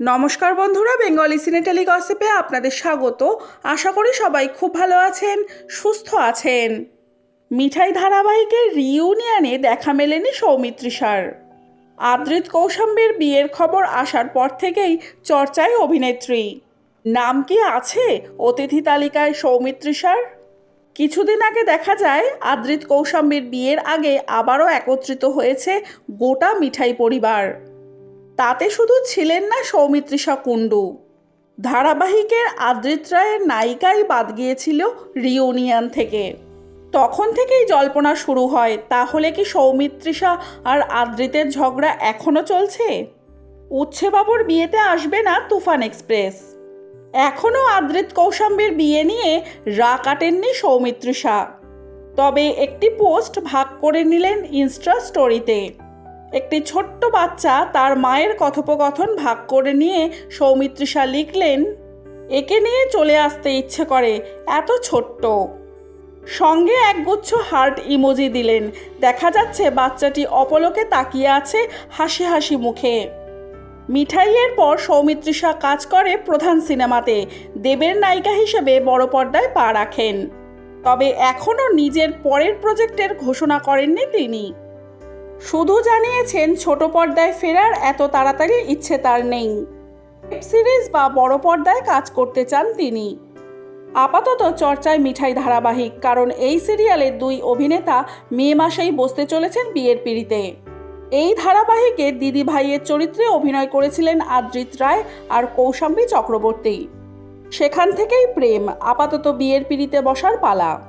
নমস্কার বন্ধুরা, বেঙ্গলি সিনেটালি গসিপে আপনাদের স্বাগত। আশা করি সবাই খুব ভালো আছেন, সুস্থ আছেন। মিঠাই ধারাবাহিকের রিইউনিয়নে দেখা মেলেনি সৌমিত্রিষার আদ্রিত কৌশাম্বীর বিয়ের খবর আসার পর থেকেই চর্চায় অভিনেত্রী। নাম কি আছে অতিথি তালিকায় সৌমিত্রিষার কিছুদিন আগে দেখা যায়, আদ্রিত কৌশাম্বীর বিয়ের আগে আবারও একত্রিত হয়েছে গোটা মিঠাই পরিবার। তাতে শুধু ছিলেন না সৌমিত্রিষা কুণ্ডু। ধারাবাহিকের আদ্রিত রায়ের নায়িকাই বাদ গিয়েছিল রিউনিয়ন থেকে। তখন থেকেই জল্পনা শুরু হয়, তাহলে কি সৌমিত্রিষা আর আদ্রিতের ঝগড়া এখনও চলছে? উচ্ছে বাবুর বিয়েতে আসবে না তুফান এক্সপ্রেস। এখনও আদ্রিত কৌশাম্বীর বিয়ে নিয়ে রা কাটেননি সৌমিত্রিষা। তবে একটি পোস্ট ভাগ করে নিলেন ইনস্টা স্টোরিতে। একটি ছোট্ট বাচ্চা তার মায়ের কথোপকথন ভাগ করে নিয়ে সৌমিত্রিষা লিখলেন, একে নিয়ে চলে আসতে ইচ্ছে করে, এত ছোট্ট। সঙ্গে একগুচ্ছ হার্ট ইমোজি দিলেন। দেখা যাচ্ছে বাচ্চাটি অপলকে তাকিয়ে আছে হাসি হাসি মুখে। মিঠাইয়ের পর সৌমিত্রিষা কাজ করে প্রধান সিনেমাতে, দেবের নায়িকা হিসেবে বড় পর্দায় পা রাখেন। তবে এখনও নিজের পরের প্রজেক্টের ঘোষণা করেননি তিনি। শুধু জানিয়েছেন ছোট পর্দায় ফেরার এত তাড়াতাড়ি ইচ্ছে তার নেই। ওয়েব সিরিজ বা বড় পর্দায় কাজ করতে চান তিনি। আপাতত চর্চায় মিঠাই ধারাবাহিক, কারণ এই সিরিয়ালের দুই অভিনেতা মে মাসেই বসতে চলেছেন বিয়ের পিড়িতে। এই ধারাবাহিকে দিদি ভাইয়ের চরিত্রে অভিনয় করেছিলেন আদ্রিত রায় আর কৌশাম্বী চক্রবর্তী। সেখান থেকেই প্রেম, আপাতত বিয়ের পিড়িতে বসার পালা।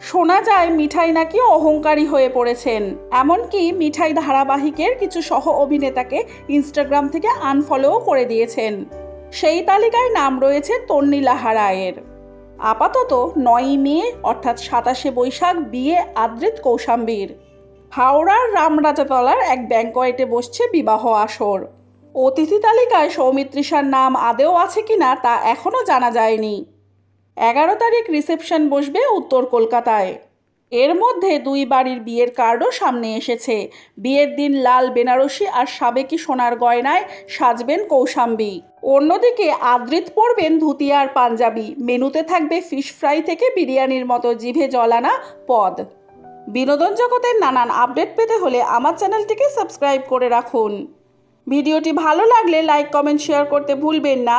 শোনা যায় মিঠাই নাকি অহংকারী হয়ে পড়েছেন। এমনকি মিঠাই ধারাবাহিকের কিছু সহ অভিনেতাকে ইনস্টাগ্রাম থেকে আনফলোও করে দিয়েছেন। সেই তালিকায় নাম রয়েছে তন্নিলাহা রায়ের। আপাতত নয়ই মে, অর্থাৎ সাতাশে বৈশাখ, বিয়ে আদ্রিত কৌশাম্বীর। হাওড়ার রামরাজাতলার এক ব্যাঙ্কয়েটে বসছে বিবাহ আসর। অতিথি তালিকায় সৌমিত্রিষার নাম আদেও আছে কিনা তা এখনও জানা যায়নি। এগারো তারিখ রিসেপশন বসবে উত্তর কলকাতায়। এর মধ্যে দুই বাড়ির বিয়ের কার্ডও সামনে এসেছে। বিয়ের দিন লাল বেনারসি আর সাবেকি সোনার গয়নায় সাজবেন কৌশাম্বী। অন্যদিকে আদ্রিত পরবেন ধুতি আর পাঞ্জাবি। মেনুতে থাকবে ফিশ ফ্রাই থেকে বিরিয়ানির মতো জিভে জলানা পদ। বিনোদন জগতের নানান আপডেট পেতে হলে আমার চ্যানেলটিকে সাবস্ক্রাইব করে রাখুন। ভিডিওটি ভালো লাগলে লাইক, কমেন্ট, শেয়ার করতে ভুলবেন না।